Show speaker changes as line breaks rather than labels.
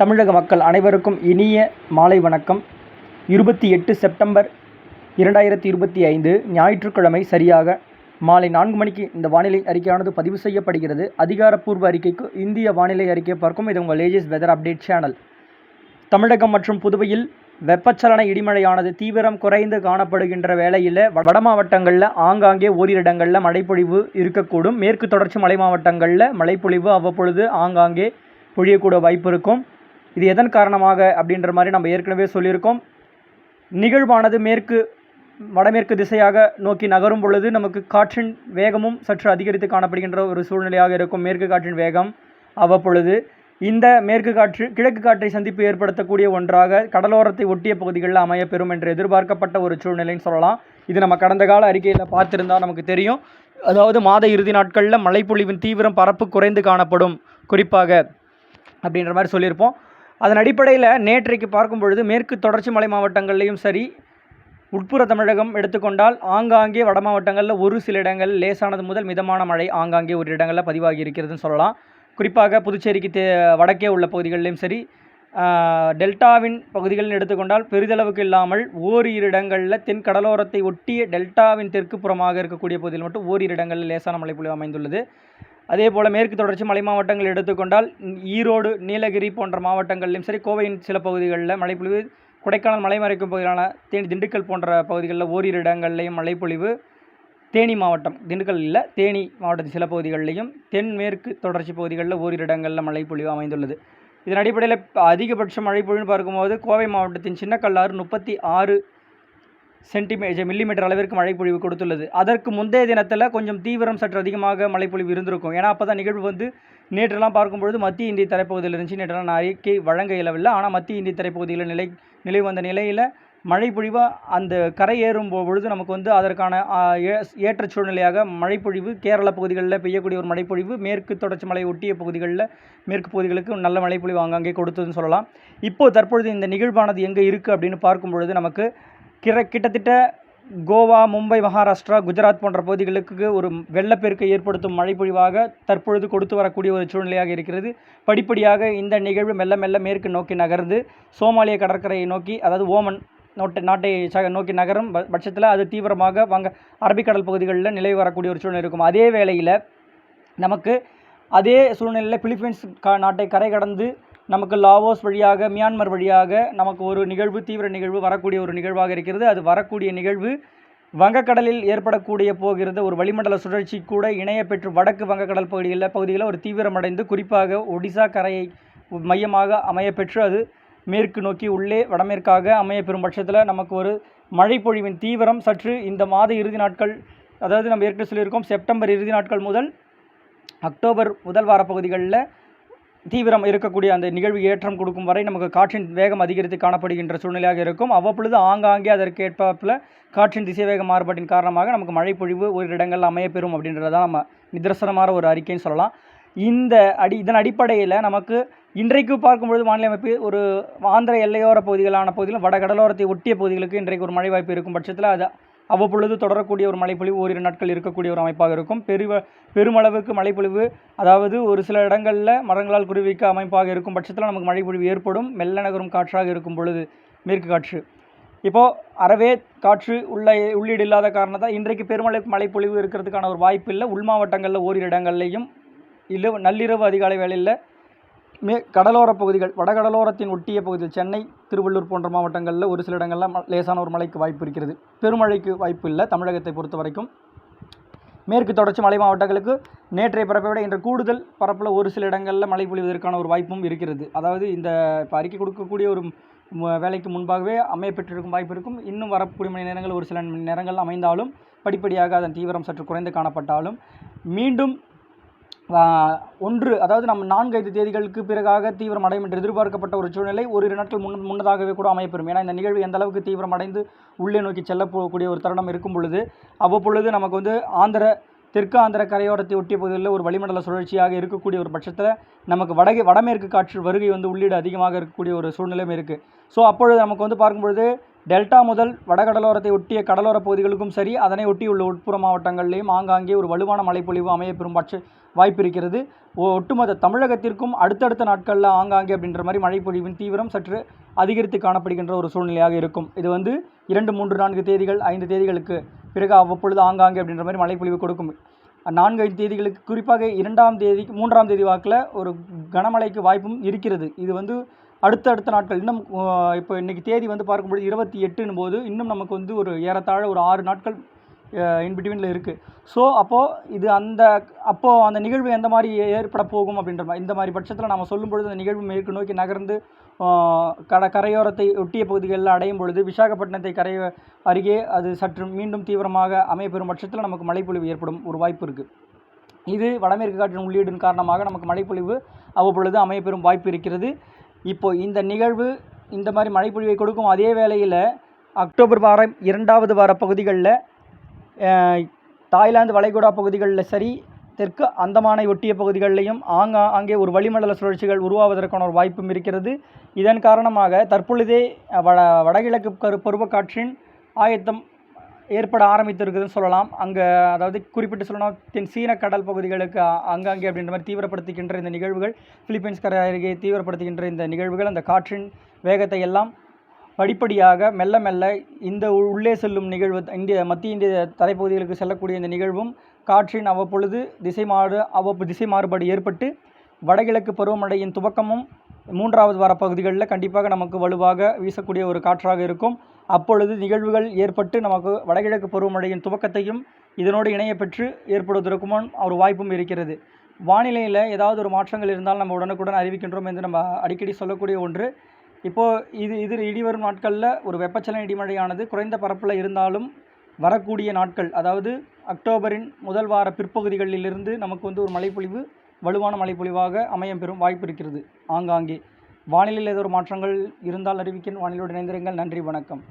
தமிழக மக்கள் அனைவருக்கும் இனிய மாலை வணக்கம். இருபத்தி எட்டு செப்டம்பர் இரண்டாயிரத்தி இருபத்தி ஐந்து ஞாயிற்றுக்கிழமை சரியாக மாலை நான்கு மணிக்கு இந்த வானிலை அறிக்கையானது பதிவு செய்யப்படுகிறது. அதிகாரப்பூர்வ அறிக்கைக்கு இந்திய வானிலை அறிக்கையை பார்க்கும். இது உங்கள் லேஜஸ் வெதர் அப்டேட் சேனல். தமிழகம் மற்றும் புதுவையில் வெப்பச்சலன இடிமழையானது தீவிரம் குறைந்து காணப்படுகின்ற வேளையில் வட மாவட்டங்களில் ஆங்காங்கே ஓரிரு இடங்களில் மழைப்பொழிவு இருக்கக்கூடும். மேற்கு தொடர்ச்சி மலை மாவட்டங்களில் மழைப்பொழிவு அவ்வப்பொழுது ஆங்காங்கே பொழியக்கூட வாய்ப்பு இருக்கும். இது எதன் காரணமாக அப்படின்ற மாதிரி நம்ம ஏற்கனவே சொல்லியிருக்கோம். நிகழ்வானது மேற்கு வடமேற்கு திசையாக நோக்கி நகரும் பொழுது நமக்கு காற்றின் வேகமும் சற்று அதிகரித்து காணப்படுகின்ற ஒரு சூழ்நிலையாக இருக்கும் மேற்கு காற்றின் வேகம் அவ்வப்பொழுது. இந்த மேற்கு காற்று கிழக்கு காற்றை சந்திப்பு ஏற்படுத்தக்கூடிய ஒன்றாக கடலோரத்தை ஒட்டிய பகுதிகளில் அமையப்பெறும் என்று எதிர்பார்க்கப்பட்ட ஒரு சூழ்நிலைன்னு சொல்லலாம். இது நம்ம கடந்த கால அறிக்கையில் பார்த்துருந்தால் நமக்கு தெரியும். அதாவது மாத இறுதி நாட்களில் மழைப்பொழிவின் தீவிரம் பரப்பு குறைந்து காணப்படும். குறிப்பாக அப்படின்ற மாதிரி சொல்லியிருப்போம். அதன் அடிப்படையில் நேற்றைக்கு பார்க்கும் பொழுது மேற்கு தொடர்ச்சி மலை மாவட்டங்கள்லேயும் சரி உட்புற தமிழகம் எடுத்துக்கொண்டால் ஆங்காங்கே வட மாவட்டங்களில் ஒரு சில இடங்கள் லேசானது முதல் மிதமான மழை ஆங்காங்கே ஒரு இடங்களில் பதிவாகி இருக்கிறதுன்னு சொல்லலாம். குறிப்பாக புதுச்சேரிக்கு தே வடக்கே உள்ள பகுதிகளிலும் சரி டெல்டாவின் பகுதிகளில் எடுத்துக்கொண்டால் பெரிதளவுக்கு இல்லாமல் ஓரிரு இடங்களில் தென் கடலோரத்தை ஒட்டிய டெல்டாவின் தெற்கு புறமாக இருக்கக்கூடிய பகுதியில் மட்டும் ஓரிரு இடங்களில் லேசான மழைப்பொழிவு அமைந்துள்ளது. அதே போல் மேற்கு தொடர்ச்சி மலை மாவட்டங்கள் எடுத்துக்கொண்டால் ஈரோடு நீலகிரி போன்ற மாவட்டங்களிலும் சரி கோவையின் சில பகுதிகளில் மழைப்பொழிவு கொடைக்கானல் மலைமறைக்கும் பகுதிகளான தேனி திண்டுக்கல் போன்ற பகுதிகளில் ஓரிரு இடங்கள்லையும் மழைப்பொழிவு தேனி மாவட்டம் திண்டுக்கல் இல்லை தேனி மாவட்டத்தின் சில பகுதிகளிலையும் தென்மேற்கு தொடர்ச்சி பகுதிகளில் ஓரிரு இடங்களில் மழைப்பொழிவு அமைந்துள்ளது. இதன் அடிப்படையில் இப்ப அதிகபட்ச மழைப்பொழிவுன்னு பார்க்கும்போது கோவை மாவட்டத்தின் சின்னக்கல்லாறு முப்பத்தி ஆறு சென்டிமீட்டர் மில்லிமீட்டர் அளவிற்கு மழைப்பொழிவு கொடுத்துள்ளது. அதற்கு முந்தைய தினத்தில் கொஞ்சம் தீவிரம் சற்று அதிகமாக மழைப்பொழிவு இருந்திருக்கும். ஏன்னா அப்போ தான் நிகழ்வு வந்து நேற்றெல்லாம் பார்க்கும்பொழுது மத்திய இந்திய தரைப்பகுதியில் இருந்துச்சு. நேற்றுலாம் நான் அறிக்கை வழங்க இயலவில்லை. ஆனால் மத்திய இந்திய தரைப்பகுதியில் நிலை நிலை வந்த நிலையில் மழைப்பொழிவு அந்த கரை ஏறும் பொழுது நமக்கு வந்து அதற்கான ஏ- ஏற்ற சூழ்நிலையாக மழைப்பொழிவு கேரள பகுதிகளில் பெய்யக்கூடிய ஒரு மழைப்பொழிவு மேற்கு தொடர்ச்சி மலை ஒட்டிய பகுதிகளில் மேற்கு பகுதிகளுக்கு நல்ல மழைப்பொழிவு அங்கங்கே கொடுத்ததுன்னு சொல்லலாம். இப்போது தற்பொழுது இந்த நிகழ்வானது எங்கே இருக்குது அப்படின்னு பார்க்கும் பொழுது நமக்கு கிர கிட்டத்தட்ட கோவா மும்பை மகாராஷ்டிரா குஜராத் போன்ற பகுதிகளுக்கு ஒரு வெள்ளப்பெருக்கை ஏற்படுத்தும் மழைப்பொழிவாக தற்பொழுது கொடுத்து வரக்கூடிய ஒரு சூழ்நிலையாக இருக்கிறது. படிப்படியாக இந்த நிகழ்வு மெல்ல மெல்ல மேற்கு நோக்கி நகர்ந்து சோமாலிய கடற்கரையை நோக்கி அதாவது ஓமன் நோட்டை நாட்டை நோக்கி நகரும் பட்சத்தில் அது தீவிரமாக வங்க அரபிக்கடல் பகுதிகளில் நிலை வரக்கூடிய ஒரு சூழ்நிலை இருக்கும். அதே வேளையில் நமக்கு அதே சூழ்நிலையில் பிலிப்பைன்ஸ் நாட்டை கரை கடந்து நமக்கு லாவோஸ் வழியாக மியான்மர் வழியாக நமக்கு ஒரு நிகழ்வு தீவிர நிகழ்வு வரக்கூடிய ஒரு நிகழ்வாக இருக்கிறது. அது வரக்கூடிய நிகழ்வு வங்கக்கடலில் ஏற்படக்கூடிய போகிறது. ஒரு வளிமண்டல சுழற்சி கூட இணைய பெற்று வடக்கு வங்கக்கடல் பகுதிகளில் பகுதிகளில் ஒரு தீவிரமடைந்து குறிப்பாக ஒடிசா கரையை மையமாக அமையப்பெற்று அது மேற்கு நோக்கி உள்ளே வடமேற்காக அமையப்பெறும் பட்சத்தில் நமக்கு ஒரு மழைப்பொழிவின் தீவிரம் சற்று இந்த மாத இறுதி நாட்கள் அதாவது நம்ம ஏற்கனவே சொல்லியிருக்கோம் செப்டம்பர் இறுதி நாட்கள் முதல் அக்டோபர் முதல் வார பகுதிகளில் தீவிரம் இருக்கக்கூடிய அந்த நிகழ்வு ஏற்றம் கொடுக்கும் வரை நமக்கு காற்றின் வேகம் அதிகரித்து காணப்படுகின்ற சூழ்நிலையாக இருக்கும். அவ்வப்பொழுது ஆங்காங்கே அதற்கு காற்றின் திசை வேக மாறுபாட்டின் காரணமாக நமக்கு மழை பொழிவு ஒரு இடங்களில் அமையப்பெறும் அப்படின்றதான் நம்ம நிதர்சனமான ஒரு அறிக்கைன்னு சொல்லலாம். இந்த அடி இதன் அடிப்படையில் நமக்கு இன்றைக்கு பார்க்கும்பொழுது வானிலை அமைப்பு ஒரு ஆந்திர எல்லையோர பகுதிகளான பகுதிகளும் வட கடலோரத்தை ஒட்டிய பகுதிகளுக்கு இன்றைக்கு ஒரு மழை வாய்ப்பு இருக்கும் பட்சத்தில் அது அவ்வப்பொழுது தொடரக்கூடிய ஒரு மழைப்பொழிவு ஓரிரு நாட்கள் இருக்கக்கூடிய ஒரு அமைப்பாக இருக்கும். பெருவ பெருமளவுக்கு மழைப்பொழிவு அதாவது ஒரு சில இடங்களில் மரங்களால் குருவிக்க அமைப்பாக இருக்கும் பட்சத்தில் நமக்கு மழைப்பொழிவு ஏற்படும். மெல்ல நகரும் காற்றாக இருக்கும் பொழுது மேற்கு காற்று. இப்போது அறவே காற்று உள்ள உள்ளீடு இல்லாத காரணத்தால் இன்றைக்கு பெருமழை மழைப்பொழிவு இருக்கிறதுக்கான ஒரு வாய்ப்பு இல்லை உள் மாவட்டங்களில் ஓரிரு இடங்கள்லையும் இல்லை நள்ளிரவு அதிகாலை வேளையில் மே கடலோர பகுதிகள் வடகடலோரத்தின் ஒட்டிய பகுதியில் சென்னை திருவள்ளூர் போன்ற மாவட்டங்களில் ஒரு சில இடங்களில் ம- லேசான ஒரு மழைக்கு வாய்ப்பு இருக்கிறது. பெருமழைக்கு வாய்ப்பு இல்லை. தமிழகத்தை பொறுத்த வரைக்கும் மேற்கு தொடர்ச்சி மலை மாவட்டங்களுக்கு நேற்றைய பரப்பை விட இன்று கூடுதல் பரப்பில் ஒரு சில இடங்களில் மழை பொழிவதற்கான ஒரு வாய்ப்பும் இருக்கிறது. அதாவது இந்த இப்போ அறிக்கை கொடுக்கக்கூடிய ஒரு வேலைக்கு முன்பாகவே அமையப்பெற்றிருக்கும் வாய்ப்பு இருக்கும். இன்னும் வரக்கூடிய மணி நேரங்கள் ஒரு சில மணி நேரங்கள் அமைந்தாலும் படிப்படியாக அதன் தீவிரம் சற்று குறைந்து காணப்பட்டாலும் மீண்டும் ஒன்று அதாவது நம்ம நான்கு ஐந்து தேதிகளுக்கு பிறகாக தீவிரம் அடையும் என்று எதிர்பார்க்கப்பட்ட ஒரு சூழ்நிலை ஒரு நாட்கள் முன் முன்னதாகவே கூட அமையப்பெறும். ஏன்னா இந்த நிகழ்வு எந்த அளவுக்கு தீவிரம் அடைந்து உள்ளே நோக்கி செல்ல போகக்கூடிய ஒரு தருணம் இருக்கும் பொழுது அவ்வப்பொழுது நமக்கு வந்து ஆந்திர தெற்கு ஆந்திர கரையோரத்தை ஒட்டிய பகுதியில் ஒரு வளிமண்டல சுழற்சியாக இருக்கக்கூடிய ஒரு பட்சத்தில் நமக்கு வடகை வடமேற்கு காற்று வருகை வந்து உள்ளீடு அதிகமாக இருக்கக்கூடிய ஒரு சூழ்நிலையும் இருக்குது ஸோ அப்பொழுது நமக்கு வந்து பார்க்கும்பொழுது டெல்டா முதல் வடகடலோரத்தை ஒட்டிய கடலோர பகுதிகளுக்கும் சரி அதனை ஒட்டியுள்ள உட்புற மாவட்டங்களிலேயும் ஆங்காங்கே ஒரு வலுவான மழைப்பொழிவு அமையப்பெறும் பட்ச வாய்ப்பு இருக்கிறது ஒ- ஒட்டுமொத்த தமிழகத்திற்கும் அடுத்தடுத்த நாட்களில் ஆங்காங்கே அப்படின்ற மாதிரி மழைப்பொழிவின் தீவிரம் சற்று அதிகரித்து காணப்படுகின்ற ஒரு சூழ்நிலையாக இருக்கும். இது வந்து இரண்டு மூன்று நான்கு தேதிகள் ஐந்து தேதிகளுக்கு பிறகு அவ்வப்பொழுது ஆங்காங்கே அப்படின்ற மாதிரி மழைப்பொழிவு கொடுக்கும். நான்கு ஐந்து தேதிகளுக்கு குறிப்பாக இரண்டாம் தேதி மூன்றாம் தேதி வாக்கில் ஒரு கனமழைக்கு வாய்ப்பும் இருக்கிறது. இது வந்து அடுத்த அடுத்த நாட்கள் இன்னும் இப்போ இன்னைக்கு தேதி வந்து பார்க்கும்போது இருபத்தி எட்டுன்னு போது இன்னும் நமக்கு வந்து ஒரு ஏறத்தாழ ஒரு ஆறு நாட்கள் இன்பிட்வீனில் இருக்குது ஸோ அப்போது இது அந்த அப்போது அந்த நிகழ்வு எந்த மாதிரி ஏற்பட போகும் அப்படின்ற மாதிரி இந்த மாதிரி பட்சத்தில் நம்ம சொல்லும் பொழுது அந்த நிகழ்வு மேற்கு நோக்கி நகர்ந்து கட கரையோரத்தை ஒட்டிய பகுதிகளில் அடையும் பொழுது விசாகப்பட்டினத்தை கரை அருகே அது சற்று மீண்டும் தீவிரமாக அமையப்பெறும் பட்சத்தில் நமக்கு மழைப்பொழிவு ஏற்படும் ஒரு வாய்ப்பு இருக்குது இது வடமேற்கு காற்றின் உள்ளீடின் காரணமாக நமக்கு மழைப்பொழிவு அவ்வப்பொழுது அமையப்பெறும் வாய்ப்பு இருக்கிறது. இப்போ இந்த நிகழ்வு இந்த மாதிரி மழைப்பொழிவை கொடுக்கும் அதே வேளையில் அக்டோபர் வாரம் இரண்டாவது வார பகுதிகளில் தாய்லாந்து வளைகுடா பகுதிகளில் சரி தெற்கு அந்தமானை ஒட்டிய பகுதிகளிலையும் ஆங்கா அங்கே ஒரு வளிமண்டல சுழற்சிகள் உருவாவதற்கான ஒரு வாய்ப்பும் இருக்கிறது. இதன் காரணமாக தற்பொழுதே வட வடகிழக்கு கரு பருவக்காற்றின் ஆயத்தம் ஏற்பட ஆரம்பித்திருக்குதுன்னு சொல்லலாம். அங்கே அதாவது குறிப்பிட்டு சொல்லணும் தென் சீன கடல் பகுதிகளுக்கு அ- அங்கங்கே அப்படின்ற மாதிரி தீவிரப்படுத்துகின்ற இந்த நிகழ்வுகள் பிலிப்பைன்ஸ் கரை அருகே தீவிரப்படுத்துகின்ற இந்த நிகழ்வுகள் அந்த காற்றின் வேகத்தை எல்லாம் படிப்படியாக மெல்ல மெல்ல இந்த உள்ளே செல்லும் நிகழ்வு இந்திய மத்திய இந்திய தலைப்பகுதிகளுக்கு செல்லக்கூடிய இந்த நிகழ்வும் காற்றின் அவ்வப்பொழுது திசை மாறு அவ்வப்போ திசை மாறுபாடு ஏற்பட்டு வடகிழக்கு பருவமழையின் துவக்கமும் மூன்றாவது வார பகுதிகளில் கண்டிப்பாக நமக்கு வலுவாக வீசக்கூடிய ஒரு காற்றாக இருக்கும். அப்பொழுது நிகழ்வுகள் ஏற்பட்டு நமக்கு வடகிழக்கு பருவமழையின் துவக்கத்தையும் இதனோடு இணைய பெற்று ஏற்படுவதற்கும் ஒரு வாய்ப்பும் இருக்கிறது. வானிலையில் ஏதாவது ஒரு மாற்றங்கள் இருந்தால் நம்ம உடனுக்குடன் அறிவிக்கின்றோம் என்று நம்ம அடிக்கடி சொல்லக்கூடிய ஒன்று. இப்போது இது இது இடிவரும் நாட்களில் ஒரு வெப்பச்சலன இடிமழையானது குறைந்த பரப்பில் இருந்தாலும் வரக்கூடிய நாட்கள் அதாவது அக்டோபரின் முதல் வார பிற்பகுதிகளிலிருந்து நமக்கு வந்து ஒரு மழைப்பொழிவு வலுவான மழைப்பொழிவாக அமையம் பெறும் வாய்ப்பு இருக்கிறது. ஆங்காங்கே. வானிலையில் ஏதோ ஒரு மாற்றங்கள் இருந்தால் அறிவிக்கின் வானிலையோடு இணைந்திருங்கள். நன்றி வணக்கம்.